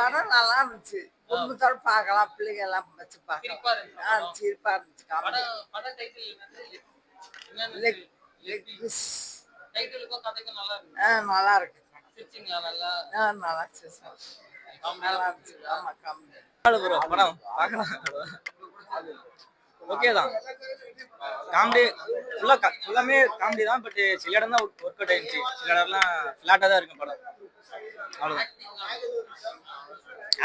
படம் நல்லா இருந்துச்சு. குடும்பத்தோட பார்க்கலாம் பிள்ளைங்க எல்லாம் வச்சு பார்க்கலாம். சிரிப்பா இருந்துச்சு. நல்லா இருக்கு ஆ நல்லா நல்லா? ஆ நல்லா இருந்துச்சு. ஆமா காமெடி படம். பார்க்கலாம். ஓகே தான். காமெடி ஃபுல்லாக ஃபுல்லாமே காமெடி தான் பட் சில இடம் தான் ஒர்க் அவுட் ஆயிடுச்சு சில இடம்லாம் ஃப்ளாட்டாக தான் இருக்கும் படம். அவ்வளோதான்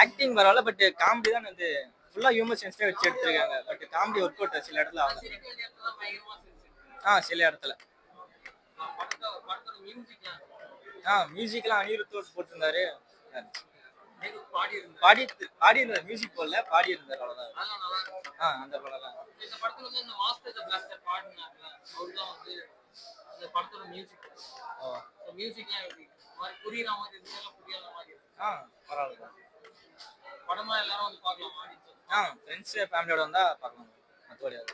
ஆக்டிங் பரவாயில்ல பட் காமெடி தான் வந்து ஃபுல்லாக ஹியூமர் சென்ஸ்டே வச்சு எடுத்திருக்காங்க. பட் காமெடி ஒர்க் அவுட் சில இடத்துல ஆகல ஆ சில இடத்துல. ஆ மியூசிக்லாம் அனிருத்தோடு போட்டிருந்தாரு. பாடி பாடி இருந்தார் மியூசிக் போடல பாடி இருந்தார் அவ்வளோதான் ஆ அந்த படம் தான். இந்த மாஸ்டர் பிளாஸ்டர் வந்து படத்தோட மியூசிக் மாதிரி புரியாத மாதிரி ஆ பரவாயில்ல. படமா எல்லாரும் வந்து பார்க்கலாம்? ஆ ஃப்ரெண்ட்ஸ் ஃபேமிலியோட வந்தால் பார்க்கலாம். மற்றபடி அது.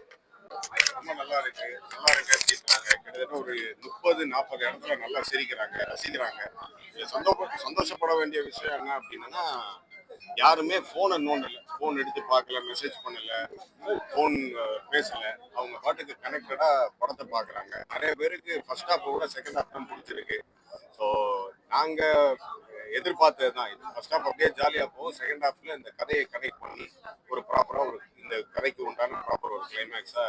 ரொம்ப நல்லா இருக்கு. நல்லா இருக்கு அப்படின்றாங்க கிட்டத்தட்ட ஒரு முப்பது நாற்பது இடத்துல நல்லா சிரிக்கிறாங்க ரசிக்கிறாங்க. இதுல சந்தோஷ சந்தோஷப்பட வேண்டிய விஷயம் என்ன அப்படின்னா யாருமே போனை நோண்டல. போன் எடுத்து பார்க்கல மெசேஜ் பண்ணல போன் பேசல. அவங்க பாட்டுக்கு கனெக்டடா படத்தை பார்க்கறாங்க. நிறைய பேருக்கு ஃபர்ஸ்ட் ஹாஃப் விட செகண்ட் ஹாஃப் தான் பிடிச்சிருக்கு. ஸோ நாங்க எதிர்பார்த்தது தான் இது. ஃபர்ஸ்ட் ஹாஃப் அப்படியே ஜாலியாக போகும். செகண்ட் ஹாஃப்ல இந்த கதையை கனெக்ட் பண்ணி ஒரு ப்ராப்பராக ஒரு இந்த கதைக்கு உண்டான ப்ராப்பர் ஒரு கிளைமேக்ஸா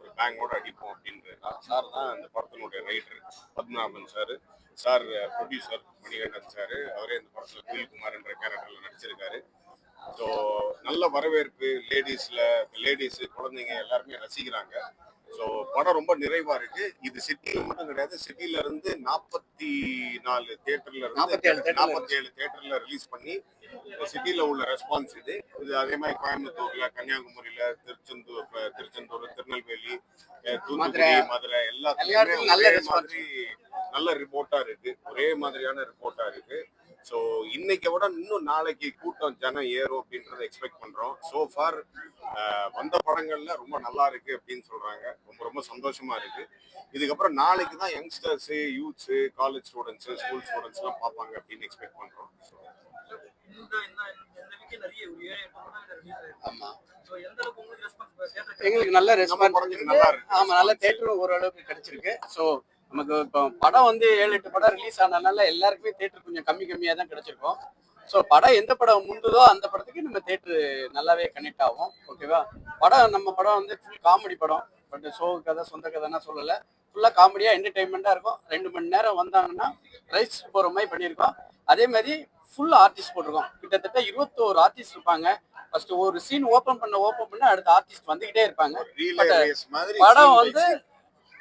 ஒரு பேங்கோட அடிப்போம் அப்படின்றது சார் தான் இந்த படத்தினுடைய writer Padmanabhan sir sir producer Manikandan sir அவரே இந்த படத்துல குயில்குமார் என்ற கேரக்டர்ல நடிச்சிருக்காரு. ஸோ நல்ல வரவேற்பு லேடிஸ்ல லேடிஸ் குழந்தைங்க எல்லாருமே ரசிக்கிறாங்க. ஸோ படம் ரொம்ப நிறைவா இருக்கு. இது சிட்டில மட்டும் கிடையாது. சிட்டில இருந்து நாற்பத்தி நாலு தியேட்டர்ல இருந்து. நாற்பத்தி ஏழு தியேட்டர்ல ரிலீஸ் பண்ணி சிட்டில உள்ள ரெஸ்பான்ஸ் இது. இது அதே மாதிரி கோயம்புத்தூர்ல கன்னியாகுமரியில திருச்செந்தூர் திருச்செந்தூர் திருநெல்வேலி தூத்துக்குடி மதுரை. எல்லாத்துலயுமே ஒரே மாதிரி நல்ல ரிப்போர்ட்டா இருக்கு. ஒரே மாதிரியான ரிப்போர்ட்டா இருக்கு. ஸோ இன்னைக்கு விட இன்னும் நாளைக்கு கூட்டம் ஜனம் ஏறும் அப்படின்றத எக்ஸ்பெக்ட் பண்றோம். ஸோ ஃபார் வந்த படங்கள்ல ரொம்ப நல்லா இருக்கு அப்படின்னு சொல்றாங்க. ரொம்ப ரொம்ப சந்தோஷமா இருக்கு. இதுக்கப்புறம் நாளைக்கு தான் youngsters youths college students school students எல்லாம் பார்ப்பாங்க அப்படின்னு எக்ஸ்பெக்ட் பண்றோம். ஆமா. எங்களுக்கு நல்ல ரெஸ்பான்ஸ் நல்லா இருக்கு. ஆமா நல்ல தேட்டரும் ஓரளவுக்கு கிடைச்சிருக்கு. ஸோ நமக்கு இப்போ படம் வந்து ஏழு எட்டு படம் ரிலீஸ் ஆனதுனால எல்லாருக்குமே தேட்டர் கொஞ்சம் கம்மி கம்மியாக தான் கிடைச்சிருக்கும். ஸோ படம் எந்த படம் முந்துதோ அந்த படத்துக்கு நம்ம தேட்டரு நல்லாவே கனெக்ட் ஆகும். ஓகேவா படம் நம்ம படம் வந்து ஃபுல் காமெடி படம். பட் ஷோ கதை சொந்த கதைன்னா சொல்லலை. ஃபுல்லாக காமெடியாக என்டர்டைன்மெண்ட்டாக இருக்கும். ரெண்டு மணி நேரம் வந்தாங்கன்னா ரைஸ் போகிற மாதிரி பண்ணியிருக்கோம். அதே மாதிரி ஃபுல் ஆர்டிஸ்ட் போட்டிருக்கோம். கிட்டத்தட்ட இருபத்தோரு ஆர்டிஸ்ட் இருப்பாங்க. ஃபர்ஸ்ட் ஒரு சீன் ஓப்பன் பண்ண ஓப்பன் பண்ண அடுத்த ஆர்டிஸ்ட் வந்துகிட்டே இருப்பாங்க. படம் வந்து.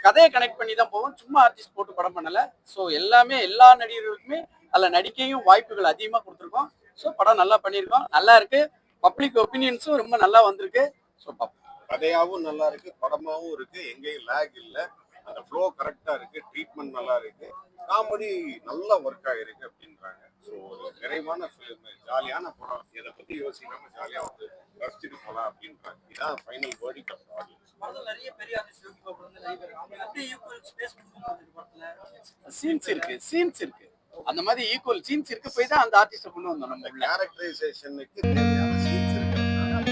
கதையை கனெக்ட் பண்ணி தான் போவோம். சும்மா ஆர்டிஸ்ட் போட்டு படம் பண்ணல. ஸோ எல்லாமே எல்லா நடிகர்களுக்குமே அதில் நடிக்கையும் வாய்ப்புகள் அதிகமாக கொடுத்துருக்கோம். ஸோ படம் நல்லா பண்ணியிருக்கோம். நல்லா இருக்கு. பப்ளிக் ஒப்பீனியன்ஸும் ரொம்ப நல்லா வந்திருக்கு. ஸோ கதையாகவும் நல்லா இருக்கு. படமாகவும் இருக்கு. எங்கேயும் லேக் இல்லை. அந்த ஃப்ளோ கரெக்டாக இருக்கு. ட்ரீட்மெண்ட் நல்லா இருக்கு. காமெடி நல்லா ஒர்க் ஆகிருக்கு அப்படின்றாங்க. ஸோ ஒரு நிறைவான ஃபிலிம் ஜாலியான படம். இதை பத்தி யோசிக்காம ஜாலியா வந்து ரசிச்சுட்டு போலாம் அப்படின்றாங்க. இதான் ஃபைனல் வேர்டிக் ஆஃப் ஆடியன்ஸ் நிறைய பெரிய ஆர்டிஸ்ட் சீன்ஸ் இருக்கு சீன்ஸ் இருக்கு. அந்த மாதிரி ஈக்குவல் சீன்ஸ் இருக்கு போய் தான் அந்த ஆர்டிஸ்ட்டை கொண்டு வந்தோம் நம்ம கேரக்டரைசேஷனுக்கு தேவையான சீன்ஸ் இருக்கிறதுனால அந்த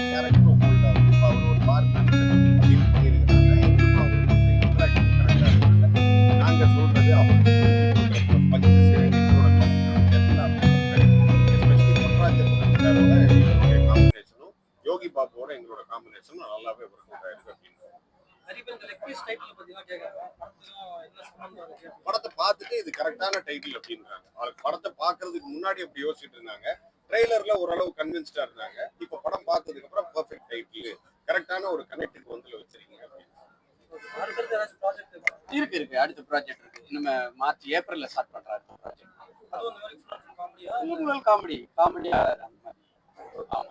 எங்களுடைய காம்பினேஷனும் யோகி பாபுவோட எங்களோட காம்பினேஷனும் நல்லாவே ஒர்க் அவுட் ஆயிருக்கு அப்படின்னு. படத்தை பார்த்துட்டு இது கரெக்டான டைட்டில் அப்படின்றாங்க. படத்தை பார்க்கறதுக்கு முன்னாடி அப்படி யோசிச்சுட்டு இருந்தாங்க. ட்ரெய்லர்ல ஓரளவு கன்வின்ஸ்டா இருந்தாங்க. இப்போ படம் பார்த்ததுக்கு அப்புறம் பர்ஃபெக்ட் டைட்டில் கரெக்டான ஒரு கனெக்டுக்கு வந்து வச்சிருக்கீங்க இருக்கு? இருக்கு அடுத்த ப்ராஜெக்ட் இருக்கு. நம்ம மார்ச் ஏப்ரல்ல ஸ்டார்ட் பண்ற அடுத்த ப்ராஜெக்ட் காமெடி காமெடியா 好，